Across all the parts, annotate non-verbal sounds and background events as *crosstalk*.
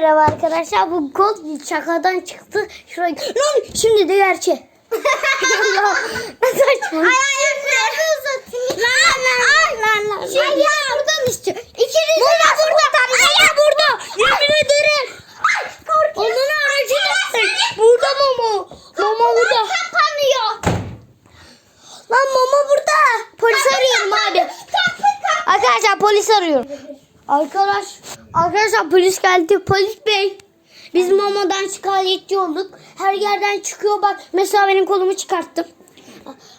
merhaba arkadaşlar. Bu kol şakadan çıktı. Şuraya. Lan şimdi de gerçek. Allah. Saçma. Ayaklarını uzatayım. Lan lan lan lan. Şey ya buradan istiyor. İkiniz de burada. Aya burada. Yemin ederim. Onun aracını Burada Momo. Momo burada. Kapanıyor. Lan Momo burada. Polis arıyorum abi. Arkadaşlar polis arıyorum. Arkadaş, arkadaşlar polis geldi. Polis bey. Biz Momo'dan şikayetçi olduk. Her yerden çıkıyor bak. Mesela benim kolumu çıkarttım.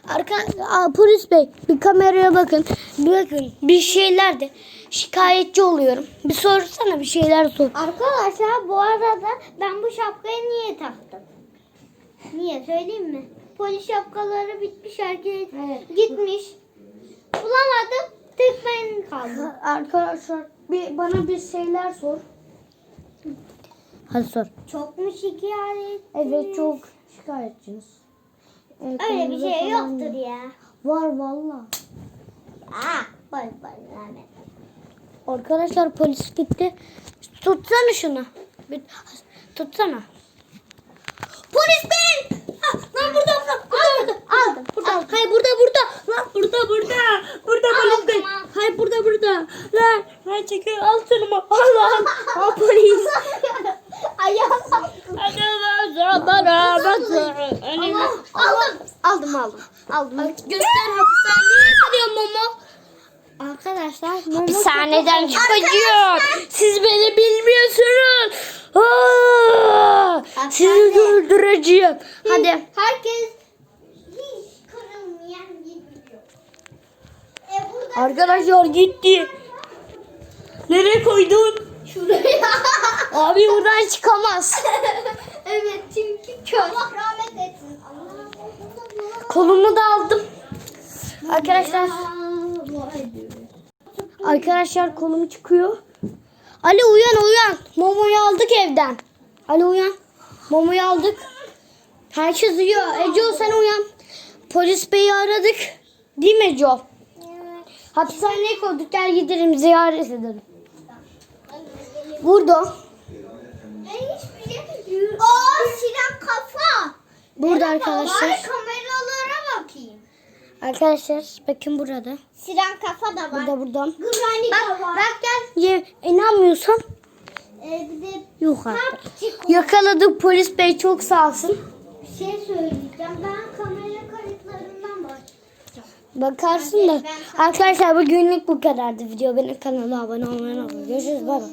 Arka, Aa, polis bey bir kameraya bakın. Bakın bir şeyler de şikayetçi oluyorum. Bir sorsana bir şeyler sor. Arkadaşlar bu arada ben bu şapkayı niye taktım? Niye söyleyeyim mi? Polis şapkaları bitmiş herkes Evet. gitmiş. Bulamadım. Tek ben kaldım. Arkadaşlar bir bana bir şeyler sor. Hadi sor. Çok mu şikayet? Evet çok şikayetçiniz. Evet, Öyle bir şey yoktur ya. Var valla. Aa, bak bak Ahmet. Arkadaşlar polis gitti. Tutsana şunu. Bir, tutsana. Polis bey! Ah, lan burada burada. Burada Aldım. burada. Al, hayır burada burada. Lan burada burada. Burada polis bey. Hayır burada burada. Lan lan çekiyor al şunu. Al al. Al polis. Ayağım. Aldım. Aldım aldım. Aldım. Göster hapishaneye yatırıyorum Momo. Arkadaşlar Momo Hapishaneden çıkacağım. Siz beni bilmiyorsunuz. Aa, sizi Hapishane. öldüreceğim. Hadi. Herkes hiç kırılmayan gidiyor. E burada Arkadaşlar gitti. Nereye koydun? şuraya. Abi buradan çıkamaz. *laughs* evet çünkü kör. Allah rahmet etsin. Kolumu da aldım. Arkadaşlar. Arkadaşlar kolum çıkıyor. Ali uyan uyan. Momo'yu aldık evden. Ali uyan. Momo'yu aldık. Herkes uyuyor. Eco sen uyan. Polis beyi aradık. Değil mi Eco? Hapishaneye koyduk. Gel gidelim ziyaret edelim. Burada. Ben hiçbir şey... Oo siren kafa. Burada Bari arkadaşlar. kameralara bakayım. Arkadaşlar bakın burada. Siren kafa da var. Burada buradan. Güvenlik Bak, var. bak gel. Ye, inanmıyorsan Ee, bir de yok artık. Yakaladık polis bey çok sağ olsun. bir şey söyleyeceğim. Ben kamera kayıtlarından bakacağım. Bakarsın da. Arkadaşlar bugünlük bu kadardı video. Benim kanalıma abone olmayı unutmayın. Görüşürüz. Bay bay.